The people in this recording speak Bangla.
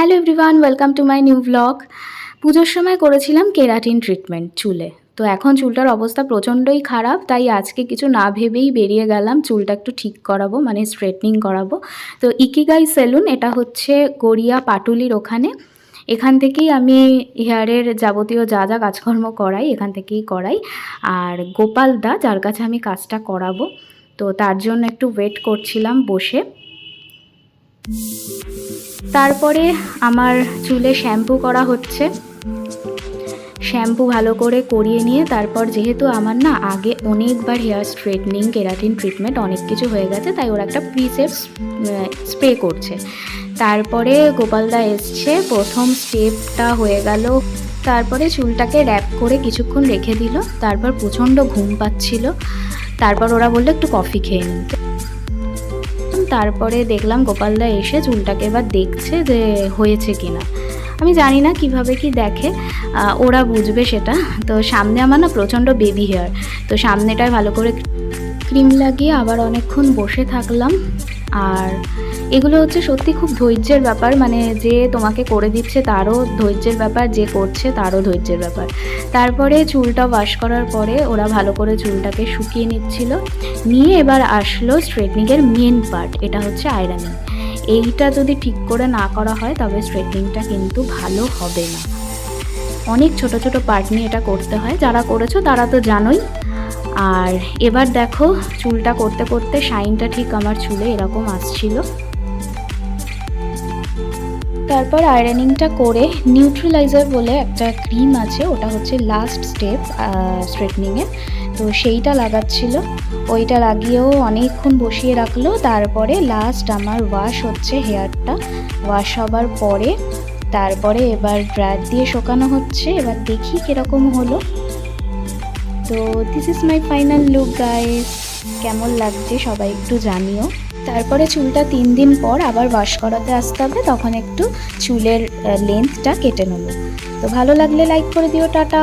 Hello everyone welcome to my new blog পুজোর সময় করেছিলাম কেরাটিন ট্রিটমেন্ট চুলে। তো এখন চুলটার অবস্থা প্রচণ্ডই খারাপ, তাই আজকে কিছু না ভেবেই বেরিয়ে গেলাম। চুলটা একটু ঠিক করাবো মানে স্ট্রেটনিং করাবো। তো ইকিগাই সেলুন এটা হচ্ছে গড়িয়া পাটুলির ওখানে। এখান থেকেই আমি হেয়ারের যাবতীয় যা যা কাজকর্ম করাই, এখান থেকেই করাই। আর গোপাল দা, যার কাছে আমি কাজটা করাবো। তো তার জন্য একটু ওয়েট করছিলাম বসে। তারপরে আমার চুলে শ্যাম্পু করা হচ্ছে। শ্যাম্পু ভালো করে করিয়ে নিয়ে তারপর যেহেতু আমার না আগে অনেকবার হেয়ার স্ট্রেটনিং, কেরাটিন ট্রিটমেন্ট অনেক কিছু হয়ে গেছে, তাই ওরা একটা প্রিসেপ স্প্রে করছে। তারপরে গোপালদা এসছে, প্রথম স্টেপটা হয়ে গেল। তারপরে চুলটাকে র্যাপ করে কিছুক্ষণ রেখে দিল। তারপর প্রচণ্ড ঘুম পাচ্ছিল। তারপর ওরা বলল, একটু কফি খেয়ে নিতে তারপরে দেখলাম গোপালদা এসে চুলটাকে এবার দেখছে যে হয়েছে কিনা। আমি জানি না কীভাবে কি দেখে ওরা বুঝবে সেটা। তো সামনে আমার না প্রচণ্ড বেবি হেয়ার তো সামনেটায় ভালো করে ক্রিম লাগিয়ে আবার অনেকক্ষণ বসে থাকলাম। আর এগুলো হচ্ছে সত্যি খুব ধৈর্যের ব্যাপার মানে যে তোমাকে করে দিচ্ছে তারও ধৈর্যের ব্যাপার, যে করছে তারও ধৈর্যের ব্যাপার। তারপরে চুলটা ওয়াশ করার পরে ওরা ভালো করে চুলটাকে শুকিয়ে নিচ্ছিল। নিয়ে এবার আসলো স্ট্রেটনিংয়ের মেন পার্ট এটা হচ্ছে আয়রনিং এইটা যদি ঠিক করে না করা হয় তবে স্ট্রেটনিংটা কিন্তু ভালো হবে না। অনেক ছোট ছোট পার্ট নিয়ে এটা করতে হয়। যারা করেছ তারা তো জানোই। আর এবার দেখো চুলটা করতে করতে শাইনটা ঠিক আমার চুলে এরকম আসছিল। তারপর আয়রনিংটা করে নিউট্রিলাইজার বলে একটা ক্রিম আছে, ওটা হচ্ছে লাস্ট স্টেপ স্ট্রেটনিংয়ে। তো সেইটা লাগাচ্ছিল। ওইটা লাগিয়েও অনেকক্ষণ বসিয়ে রাখল। তারপরে লাস্ট আমার ওয়াশ হচ্ছে হেয়ারটা ওয়াশ হবার পরে, তারপরে এবার ড্রায়ার দিয়ে শোকানো হচ্ছে। এবার দেখি কীরকম হলো। তো this is my final look guys কেমন লাগছে সবাই একটু জানিও। তারপরে চুলটা তিন দিন পর আবার ওয়াশ করাতে আসতে হবে, তখন একটু চুলের লেন্থটা কেটে নেব। তো ভালো লাগলে লাইক করে দিও, টাটা।